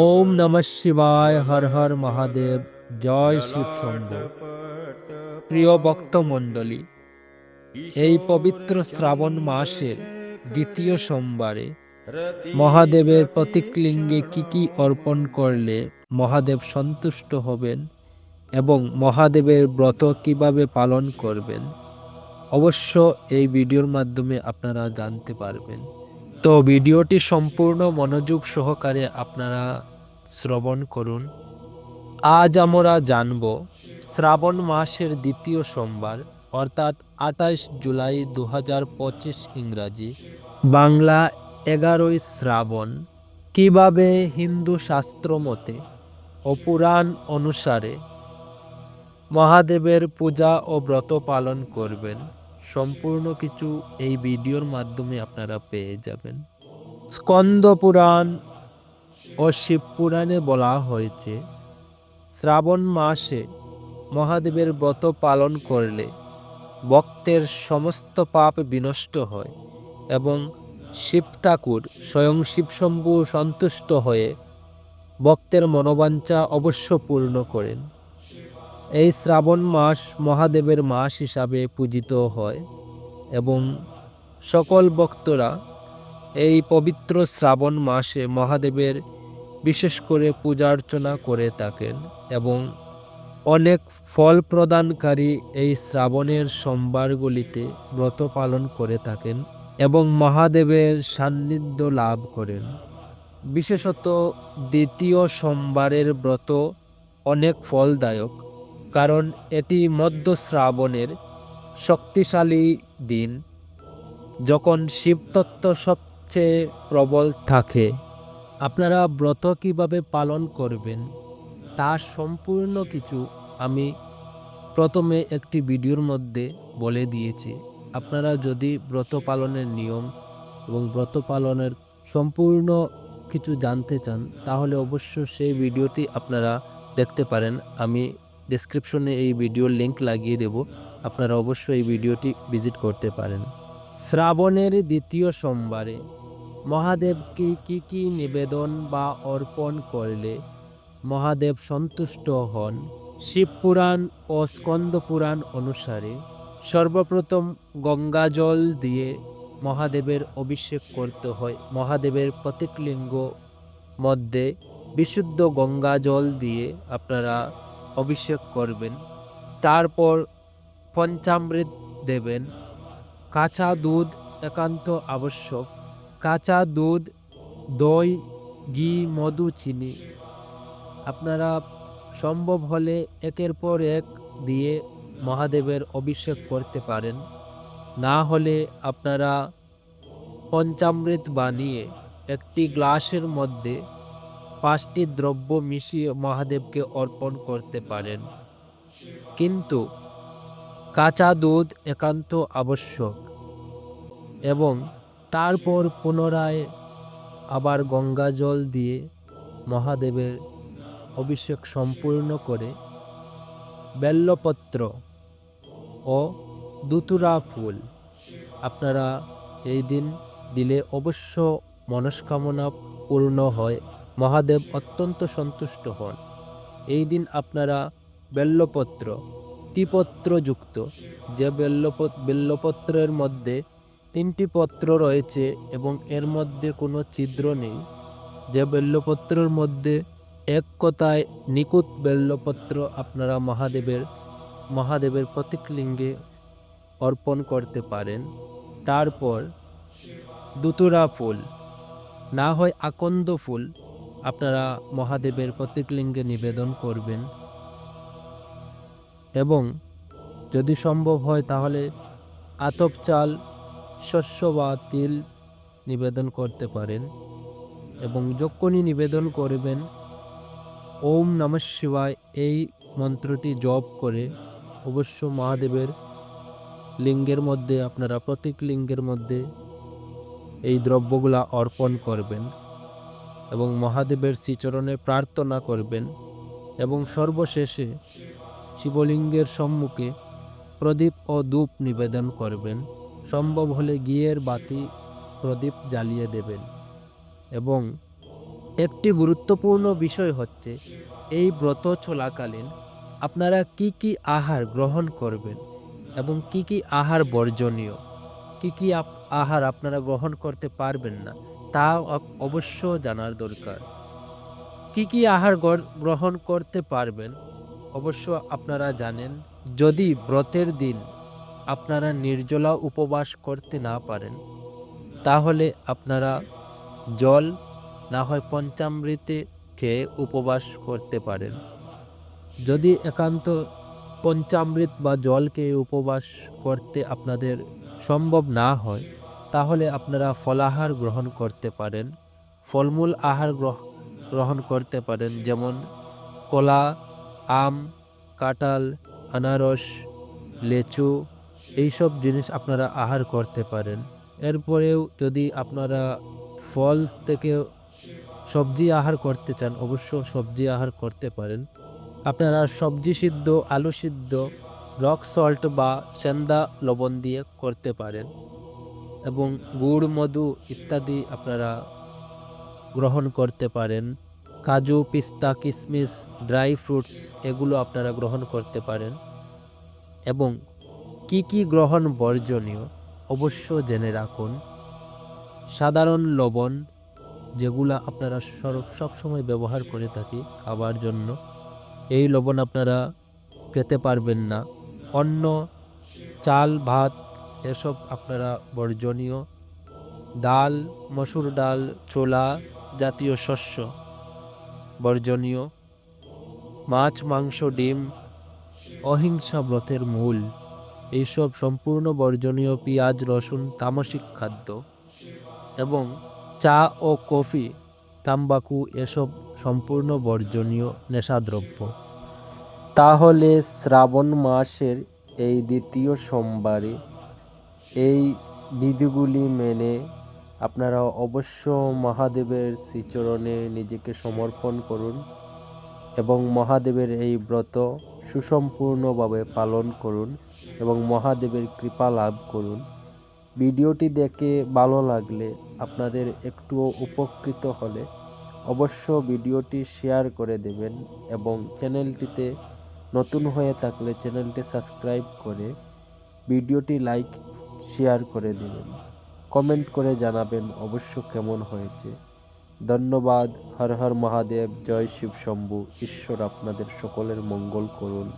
ওম নমঃ শিবায় হর হর মহাদেব জয় শিব শম্ভু প্রিয় ভক্ত মণ্ডলী এই পবিত্র শ্রাবণ মাসের দ্বিতীয় সোমবারে মহাদেবের প্রতিকলিঙ্গে কি কি অর্পণ করলে মহাদেব সন্তুষ্ট হবেন এবং মহাদেবের ব্রত কীভাবে পালন করবেন? অবশ্য এই ভিডিওর মাধ্যমে আপনারা জানতে পারবেন। তো ভিডিওটি সম্পূর্ণ মনোযোগ সহকারে আপনারা শ্রবণ করুন। আজ আমরা জানব শ্রাবণ মাসের দ্বিতীয় সোমবার, অর্থাৎ আঠাশ জুলাই দু ইংরাজি, বাংলা এগারোই শ্রাবণ। কীভাবে হিন্দু শাস্ত্র মতে ও পুরাণ অনুসারে মহাদেবের পূজা ও ব্রত পালন করবেন? সম্পূর্ণ কিছু এই ভিডিওর মাধ্যমে আপনারা পেয়ে যাবেন। স্কন্দ পুরাণ ও শিব পুরাণে বলা হয়েছে, শ্রাবণ মাসে মহাদেবের ব্রত পালন করলে ভক্তের সমস্ত পাপ বিনষ্ট হয় এবং শিব ঠাকুর স্বয়ং শিবশম্ভু সন্তুষ্ট হয়ে ভক্তের মনোবাঞ্ছা অবশ্য পূর্ণ করেন। এই শ্রাবণ মাস মহাদেবের মাস হিসাবে পূজিত হয় এবং সকল ভক্তরা এই পবিত্র শ্রাবণ মাসে মহাদেবের বিশেষ করে পূজা অর্চনা করে থাকেন এবং অনেক ফল প্রদানকারী এই শ্রাবণের সোমবারগুলিতে ব্রত পালন করে থাকেন এবং মহাদেবের সান্নিধ্য লাভ করেন। বিশেষত দ্বিতীয় সোমবারের ব্রত অনেক ফলদায়ক কারণ এটি মধ্য শ্রাবণের শক্তিশালী দিন, যখন শিবতত্ত্ব সবচেয়ে প্রবল থাকে। আপনারা ব্রত কীভাবে পালন করবেন, তা সম্পূর্ণ কিছু আমি প্রথমে একটি ভিডিওর মধ্যে বলে দিয়েছি। আপনারা যদি ব্রত পালনের নিয়ম এবং ব্রত পালনের সম্পূর্ণ কিছু জানতে চান, তাহলে অবশ্য সেই ভিডিওটি আপনারা দেখতে পারেন। আমি ডিসক্রিপশনে এই ভিডিওর লিংক লাগিয়ে দেব। আপনারা অবশ্যই এই ভিডিওটি ভিজিট করতে পারেন। শ্রাবণের দ্বিতীয় সোমবারে মহাদেবকে কি কি নিবেদন বা অর্পণ করলে মহাদেব সন্তুষ্ট হন? শিবপুরাণ ও স্কন্দ পুরাণ অনুসারে সর্বপ্রথম গঙ্গাজল দিয়ে মহাদেবের অভিষেক করতে হয়। মহাদেবের প্রতিকলিঙ্গ মধ্যে বিশুদ্ধ গঙ্গা জল দিয়ে আপনারা অভিষেক করবেন। তারপর পঞ্চামৃত দেবেন। কাঁচা দুধ একান্ত আবশ্যক। কাঁচা দুধ, দই, ঘি, মধু, চিনি। আপনারা সম্ভব হলে একের পর এক দিয়ে মহাদেবের অভিষেক করতে পারেন। না হলে আপনারা পঞ্চামৃত বানিয়ে একটি গ্লাসের মধ্যে পাঁচটি দ্রব্য মিশিয়ে মহাদেবকে অর্পণ করতে পারেন। কিন্তু কাঁচা দুধ একান্ত আবশ্যক এবং তারপর পুনরায় আবার গঙ্গা জল দিয়ে মহাদেবের অভিষেক সম্পূর্ণ করে বেল্লপত্র ও দুতুরা ফুল আপনারা এই দিন দিলে অবশ্য মনস্কামনা পূর্ণ হয়। মহাদেব অত্যন্ত সন্তুষ্ট হন। এই দিন আপনারা বেল্লপত্র ত্রিপত্রযুক্ত যে বেল্লপ বেল্লপত্রের মধ্যে তিনটি পত্র রয়েছে এবং এর মধ্যে কোনো ছিদ্র নেই। যে বেল্লপত্রের মধ্যে এক কথায় নিকুত বেল্লপত্র আপনারা মহাদেবের মহাদেবের প্রতিকলিঙ্গে অর্পণ করতে পারেন। তারপর দুতুরা ফুল, না হয় আকন্দ ফুল আপনারা মহাদেবের প্রত্যেক প্রতিকলিঙ্গে নিবেদন করবেন। এবং যদি সম্ভব হয় তাহলে আতপ চাল, শস্য বা তিল নিবেদন করতে পারেন এবং যখনই নিবেদন করবেন। ওম নমঃ শিবায় এই মন্ত্রটি জপ করে অবশ্য মহাদেবের লিঙ্গের মধ্যে, আপনারা প্রত্যেক লিঙ্গের মধ্যে এই দ্রব্যগুলা অর্পণ করবেন। এবং মহাদেবের শ্রীচরণে প্রার্থনা করবেন এবং সর্বশেষে শিবলিঙ্গের সম্মুখে প্রদীপ ও ধূপ নিবেদন করবেন। সম্ভব হলে গিয়ের বাতি প্রদীপ জ্বালিয়ে দেবেন। এবং একটি গুরুত্বপূর্ণ বিষয় হচ্ছে, এই ব্রত চলাকালীন আপনারা কি কি আহার গ্রহণ করবেন এবং কি কি আহার বর্জনীয়? কি কি আহার আপনারা গ্রহণ করতে পারবেন না? তা অবশ্য জানার দরকার। কি কি আহার গ্রহণ করতে পারবেন, অবশ্য আপনারা জানেন, যদি ব্রতের দিন আপনারা নির্জলা উপবাস করতে না পারেন, তাহলে আপনারা জল, না হয় পঞ্চামৃতে খেয়ে উপবাস করতে পারেন। যদি একান্ত পঞ্চামৃত বা জল খেয়ে উপবাস করতে আপনাদের সম্ভব না হয় তাহলে আপনারা ফলাহার গ্রহণ করতে পারেন, ফলমূল আহার গ্রহ- গ্রহণ করতে পারেন, যেমন কলা, আম, কাঁঠাল, আনারস, লেচু, এইসব জিনিস আপনারা আহার করতে পারেন। এরপরেও যদি আপনারা ফল থেকে সবজি আহার করতে চান, অবশ্য সবজি আহার করতে পারেন। আপনারা সবজি সিদ্ধ, আলু সিদ্ধ, রক সল্ট বা সেন্দা লবণ দিয়ে করতে পারেন। এবং গুড়, মধু ইত্যাদি আপনারা গ্রহণ করতে পারেন। কাজু, পিস্তা কিশমিশ ড্রাই ফ্রুটস এগুলো আপনারা গ্রহণ করতে পারেন। এবং কি কি গ্রহণ বর্জনীয় অবশ্য জেনে রাখুন। সাধারণ লবণ, যেগুলো আপনারা সর- সবসময় ব্যবহার করে থাকি খাবার জন্য, এই লবণ আপনারা খেতে পারবেন না। অন্য চাল, ভাত এসব আপনারা বর্জনীয়। ডাল, মসুর ডাল, ছোলা জাতীয় শস্য বর্জনীয়। মাছ, মাংস, ডিম, অহিংসা ব্রতের মূল। এইসব সম্পূর্ণ বর্জনীয় পেঁয়াজ, রসুন, তামসিক খাদ্য। এবং চা ও কফি, তাম্বাকু এসব সম্পূর্ণ বর্জনীয় নেশাদ্রব্য। তাহলে শ্রাবণ মাসের এই দ্বিতীয় সোমবারে এই বিধিগুলি মেনে আপনারা অবশ্য মহাদেবের শ্রীচরণে নিজেকে সমর্পণ করুন এবং মহাদেবের এই ব্রত সুসম্পূর্ণভাবে পালন করুন এবং মহাদেবের কৃপা লাভ করুন। ভিডিওটি দেখে ভালো লাগলে আপনাদের একটুও উপকৃত হলে অবশ্য ভিডিওটি শেয়ার করে দেবেন এবং চ্যানেলটিতে নতুন হয়ে থাকলে চ্যানেলটি সাবস্ক্রাইব করে ভিডিওটি লাইক শেয়ার করে দেবেন। কমেন্ট করে জানাবেন অবশ্য কেমন হয়েছে। ধন্যবাদ। হর হর মহাদেব। জয় শিব শম্ভু। ঈশ্বর আপনাদের সকলের মঙ্গল করুন।